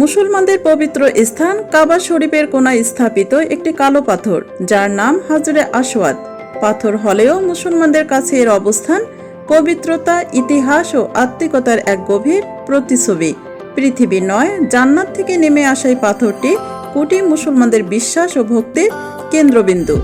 মুসলমানদের পবিত্র স্থান কাবা শরীফের কোনায় স্থাপিত একটি কালো পাথর, যার নাম হাজরে আসওয়াদ। পাথর হলেও মুসলমানদের কাছে এর অবস্থান পবিত্রতা, ইতিহাস ও আত্মিকতার এক গভীর প্রতিছবি পৃথিবী নয়, জান্নাত থেকে নেমে আসা এই পাথরটি কোটি মুসলমানদের বিশ্বাস ও ভক্তির কেন্দ্রবিন্দু।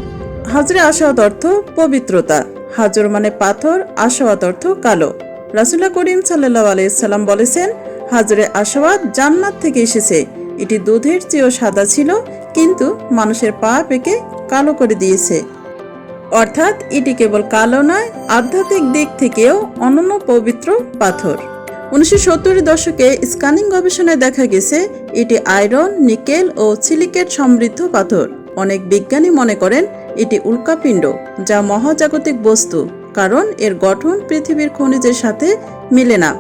হাজরে আসাওয়াত অর্থ পবিত্রতা, হাজর মানে পাথর আসাওয়াত অর্থ কালো। রাসুল্লাহ করিম সাল্লাহ আলাইসাল্লাম বলেছেন হাজরে আসাওয়াত জান্নাত থেকে এসেছে। এটি দুধের চেয়েও সাদা ছিল, কিন্তু মানুষের পা পেকে কালো করে দিয়েছে। অর্থাৎ এটি কেবল কালো নয়, আধ্যাত্মিক দিক থেকেও অনন্য পবিত্র পাথর। উনিশশো সত্তরের দশকে স্ক্যানিং গবেষণায় দেখা গেছে, এটি আয়রন, নিকেল ও সিলিকেট সমৃদ্ধ পাথর। অনেক বিজ্ঞানী মনে করেন এটি উল্কাপিণ্ড, যা মহাজাগতিক বস্তু, কারণ এর গঠন পৃথিবীর খনিজের সাথে মিলে না।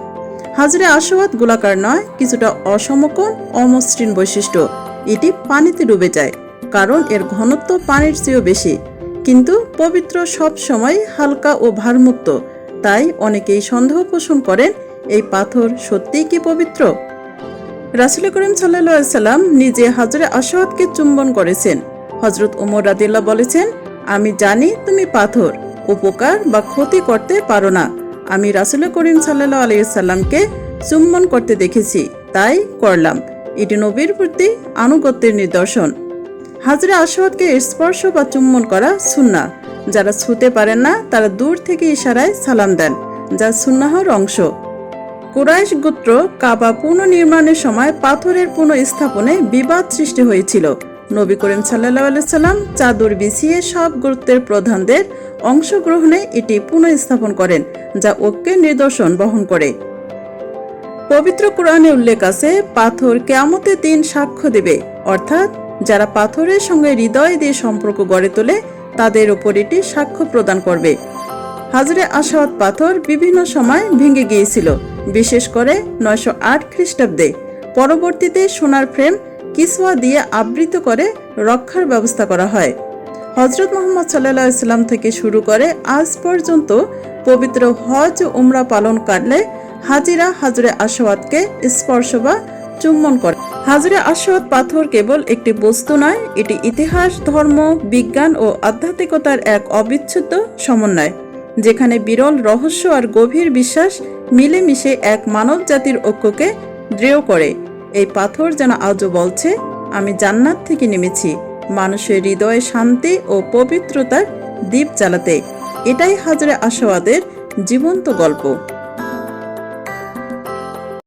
হাজরে আসোয়াত গোলাকার নয়, কিছুটা অসমকোণ, অমসৃণ বৈশিষ্ট্য। এটি পানিতে ডুবে যায়, কারণ এর ঘনত্ব পানির চেয়েও বেশি। কিন্তু পবিত্র সব সময় হালকা ও ভারমুক্ত, তাই অনেকেই সন্দেহ পোষণ করেন, এই পাথর সত্যিই কি পবিত্র? রাসুল করিম সাল্লা সাল্লাম নিজে হাজরে আসওয়াদকে চুম্বন করেছেন। হজরত উমর রাদিল্লা বলেছেন, আমি জানি তুমি পাথর, উপকার বা ক্ষতি করতে পারো না। আমি রাসুল করিম সাল্লাহ আলাইসাল্লামকে চুম্বন করতে দেখেছি, তাই করলাম। এটি নবীর প্রতি আনুগত্যের নিদর্শন। হাজরে আসওয়াদকে স্পর্শ বা চুম্বন করা সুন্না যারা ছুতে পারেন না, তারা দূর থেকে ইশারায় সালাম দেন, যা সুন্নাহর অংশ। কুরাইশ গোত্র কাবা পুনর্নির্মাণের সময় পাথরের পুনঃস্থাপনে বিবাদ সৃষ্টি হয়েছিল। নবী করিম সাল্লাহ সাল্লাম চাদর বিছিয়ে সব গোত্রের প্রধানদের অংশগ্রহণে এটি পুনঃস্থাপন করেন, যা ঐক্যের নিদর্শন বহন করে। পবিত্র কোরআনে উল্লেখ আছে, পাথর কেয়ামতের দিন সাক্ষ্য দেবে। অর্থাৎ, যারা পাথরের সঙ্গে হৃদয় দিয়ে সম্পর্ক গড়ে তোলে, তাদের উপর এটি সাক্ষ্য প্রদান করবে। হাজরে আশাওয়াত পাথর বিভিন্ন সময় ভেঙে গিয়েছিল, বিশেষ করে নয়শো আট খ্রিস্টাব্দে। পরবর্তীতে সোনার ফ্রেম কিসওয়া দিয়ে আবৃত করে রক্ষার ব্যবস্থা করা হয়। হজরত মোহাম্মদ সাল্লাহ ইসলাম থেকে শুরু করে আজ পর্যন্ত পবিত্র হজ উমরা পালন কাটলে হাজিরা হাজরে আশাওয়াতকে স্পর্শ বা চুম্বন করে। হাজরে আশাওয়াত পাথর কেবল একটি বস্তু নয়, এটি ইতিহাস, ধর্ম, বিজ্ঞান ও আধ্যাত্মিকতার এক অবিচ্ছেদ্য সমন্বয়, যেখানে বিরল রহস্য আর গভীর বিশ্বাস মিলেমিশে এক মানব জাতির ঐক্যকে দৃঢ় করে। এই পাথর যেন আজও বলছে, আমি জান্নাত থেকে নেমেছি, মানুষের হৃদয়ে শান্তি ও পবিত্রতার দ্বীপ জ্বালাতে। এটাই হাজারে আশাওয়াদের জীবন্ত গল্প।